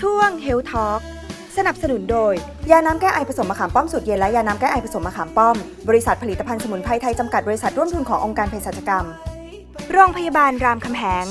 ช่วง Health Talk สนับสนุนโดย ยาน้ำแก้ไอผสมมะขามป้อมสูตรเย็นและยาน้ำแก้ไอผสมมะขามป้อม บริษัทผลิตภัณฑ์สมุนไพรไทยจำกัดบริษัทร่วมทุนขององค์การเภสัชกรรม โรงพยาบาลรามคำแหง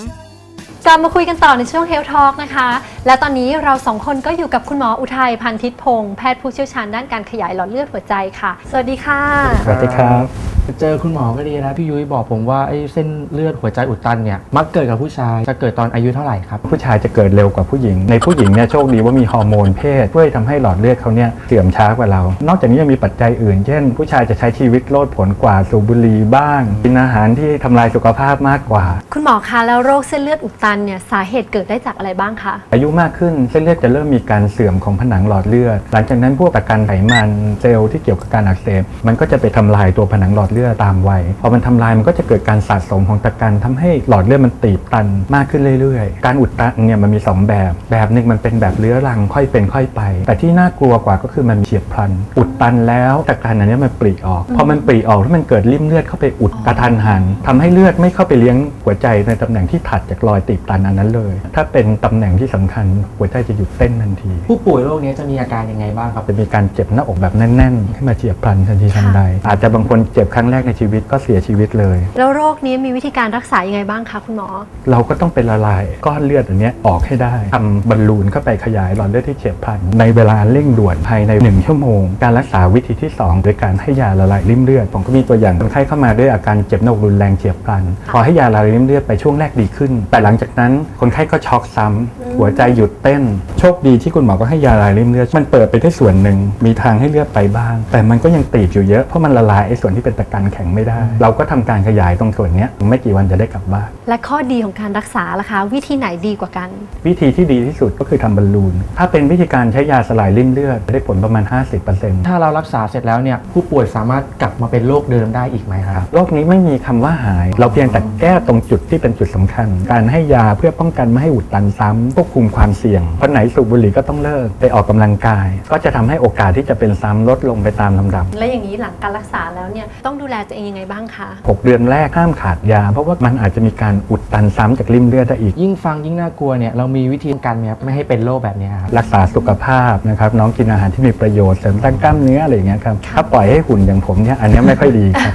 กลับมาคุยกันต่อในช่วง Health Talk นะคะ และตอนนี้เราสองคนก็อยู่กับคุณหมออุทัยพันทิตพงศ์แพทย์ผู้เชี่ยวชาญด้านการขยายหลอดเลือดหัวใจค่ะ สวัสดีค่ะ สวัสดีครับ เจอคุณหมอก็ดีนะพี่ยุ้ยบอกผมว่าไอ้เส้นเลือดหัวใจอุดตันเนี่ยมักเกิดกับผู้ชายจะเกิดตอนอายุเท่าไหร่ครับ ผู้ชายจะเกิดเร็วกว่าผู้หญิง ในผู้หญิงเนี่ยโชคดีว่ามีฮอร์โมนเพศช่วยทำให้หลอดเลือดเขาเนี่ยเสื่อมช้ากว่าเรา นอกจากนี้ยังมีปัจจัยอื่น เช่น ผู้ชายจะใช้ชีวิตโลดผลกว่าสูบบุหรี่บ้าง กินอาหารที่ทำลายสุขภาพมากกว่า คุณหมอคะแล้วโรคเส้นเลือดอุดตันเนี่ยสาเหตุเกิดได้จากอะไรบ้างคะ อายุมากขึ้นเส้นเลือดจะเริ่มมีการเสื่อมของผนังหลอดเลือด หลังจากนั้นพวกตะกันไขมันเซลล์ที่เกี่ยวกับการอักเสบมันก็จะไปทำลายตัวผนังหลอดเลือดตามวัยพอมันทำลายมันก็จะเกิดการสะสมของตะกันทำให้หลอดเลือดมันตีบตันมากขึ้นเรื่อยๆ การอุดตันเนี่ยมันมีสองแบบ แบบหนึ่งมันเป็นแบบเรื้อรังค่อยเป็นค่อยไป แต่ที่น่ากลัวกว่าก็คือมันเฉียบพลัน อุดตันแล้วตะกันอันเนี้ยมันปริออกพอมันปริออกแล้วมันเกิดริ่มเลือดเข้าไปอุดกระทันหันทำให้เลือดไม่เข้าไปเลี้ยงหัวใจในตำแหน่งที่ถัดจากรอยตีบตันอันนั้นเลย ถ้าเป็นตำแหน่งที่สำคัญหัวใจจะหยุดเต้นทันที ผู้ป่วยโรคนี้จะมีอาการยังไงบ้างครับจะมีการเจ็บหน้าอกแบบแน่นๆขึ้นมาเฉียบพลันทันทีทันใดอาจจะบางคนเจ็บครั้งแรกในชีวิตก็เสียชีวิตเลย แล้วโรคนี้มีวิธีการรักษายังไงบ้างคะคุณหมอ เราก็ต้องเป็นละลายก้อนเลือดอันเนี้ยออกให้ได้ทำบอลลูนเข้าไปขยายหลอดเลือดที่เฉียบพลันในเวลาเร่งด่วนภายใน 1 ชั่วโมง การรักษาวิธีที่ 2 โดยการให้ยาละลายริ่มเลือดผมก็มีตัวอย่างคนไข้เข้ามาด้วยอาการเจ็บหน้าอกรุนแรงเฉียบพลันพอให้ยาละลายริ่มเลือดไปช่วงแรกดีขึ้น แต่หลังจากนั้นคนไข้ก็ช็อกซ้ำหัวใจหยุดเต้น โชคดีที่คุณหมอก็ให้ยาละลายริ่มเลือดมันเปิดไปได้ส่วนหนึ่งมีทางให้เลือดไปบ้าง แต่มันก็ยังตีบอยู่เยอะเพราะมันละลายไอ้ส่วนที่เป็นตะกันแข็งไม่ได้ เราก็ทำการขยายตรงส่วนเนี้ยไม่กี่วันจะได้กลับบ้าน และข้อดีของการรักษาล่ะคะ วิธีไหนดีกว่ากัน วิธีที่ดีที่สุดก็คือทำบอลลูน ถ้าเป็นวิธีการใช้ยาสลายริ่มเลือดได้ผลประมาณ 50%ถ้าเรารักษาเสร็จแล้วเนี่ยผู้ป่วยสามารถกลับมาเป็นโรคเดิมได้อีกไหมครับ โรคนี้ไม่มีคำว่าหาย เราเพียงแต่แก้ตรงจุดที่เป็นจุดสำคัญ การให้ยาเพื่อป้องกันไม่ให้อุดตันซ้ำควบคุมความเสี่ยงคนไหนสูบบุหรี่ก็ต้องเลิกไปออกกำลังกาย ก็จะทำให้โอกาสที่จะเป็นซ้ำลดลงไปตามลำดับ และอย่างนี้หลังการรักษาแล้วเนี่ยต้องดูแลตัวเองยังไงบ้างคะ 6 เดือนแรกห้ามขาดยา เพราะว่ามันอาจจะมีการอุดตันซ้ำจากริ่มเลือดได้อีก ยิ่งฟังยิ่งน่ากลัวเนี่ยเรามีวิธีการไหมครับไม่ให้เป็นโรคแบบเนี้ยครับรักษาสุขภาพนะครับน้องกินอาหารที่มีประโยชน์เสริมสร้างกล้ามเนื้ออะไรอย่างเงี้ยครับถ้าปล่อยให้หุ่นอย่างผมเนี่ยอันเนี้ยไม่ค่อยดีครับ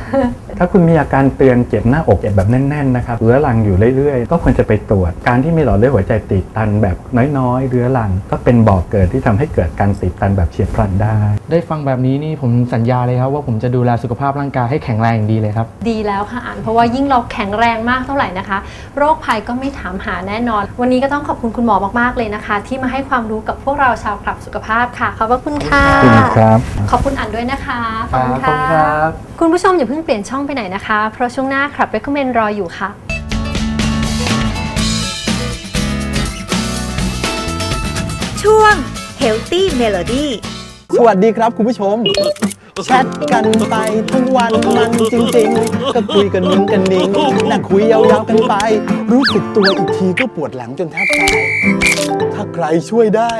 ถ้าคุณมีอาการเตือนเจ็บหน้าอกเจ็บแบบแน่นๆนะครับเรื้อรังอยู่เรื่อยๆ ก็ควรจะไปตรวจ การที่มีหลอดเลือดหัวใจตีบตันแบบน้อยๆเรื้อรัง ก็เป็นบ่อกเกิดที่ทำให้เกิดการตีบตันแบบเฉียบพลันได้ ได้ฟังแบบนี้นี่ผมสัญญาเลยครับว่าผมจะดูแลสุขภาพร่างกายให้แข็งแรงอย่างดีเลยครับ ดีแล้วค่ะอ่านเพราะว่ายิ่งเราแข็งแรงมากเท่าไหร่นะคะ โรคภัยก็ไม่ถามหาแน่นอน วันนี้ก็ต้องขอบคุณคุณหมอมากๆเลยนะคะ ที่มาให้ความรู้กับพวกเราชาวคลับสุขภาพค่ะขอบพระคุณค่ะขอบคุณครับขอบคุณอ่านด้วยนะคะขอบคุณขอบค่ะคุณครับคุณผู้ชมอย่าเพิ่งเปลี่ยนช่องไปไหนนะคะ เพราะช่วงหน้าครับ recommend รออยู่ค่ะช่วง Healthy Melody สวัสดีครับคุณผู้ชม แชทกันไปทั้งวันมันจริง ๆ ก็คุยกันนุ้งกันนิ้งนั่งคุยยาวๆกันไป รู้สึกตัวอีกทีก็ปวดหลังจนแทบตาย ถ้าใครช่วยได้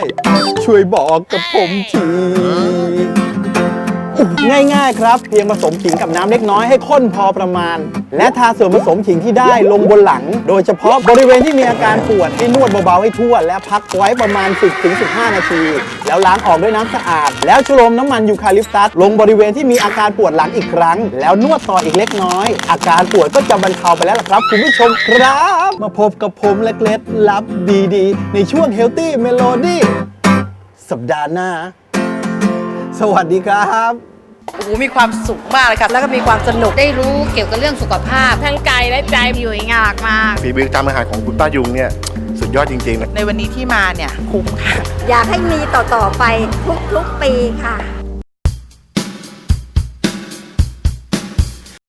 ช่วยบอกกับผมที ง่ายๆครับ เพียงผสมขิงกับน้ำเล็กน้อยให้ข้นพอประมาณ และทาส่วนผสมขิงที่ได้ลงบนหลัง โดยเฉพาะบริเวณที่มีอาการปวดให้นวดเบาๆให้ทั่ว และพักไว้ประมาณ 10-15 นาที แล้วล้างออกด้วยน้ำสะอาด แล้วชโลมน้ำมันยูคาลิปตัสลงบริเวณที่มีอาการปวดหลังอีกครั้ง แล้วนวดต่ออีกเล็กน้อย อาการปวดก็จะบรรเทาไปแล้วล่ะครับคุณผู้ชมครับ มาพบกับผมเล็กๆลับดีๆ ในช่วง Healthy Melody สัปดาห์หน้า สวัสดีครับ โอ้โหมีความสุขมากเลยค่ะ แล้วก็มีความสนุกได้รู้เกี่ยวกับเรื่องสุขภาพ ทั้งกายและใจอยู่ยากมากฝีมือการบริหารของคุณป้ายุงเนี่ยสุดยอดจริงๆนะในวันนี้ที่มาเนี่ยคุ้มค่ะ อยากให้มีต่อๆไปทุกๆปีค่ะ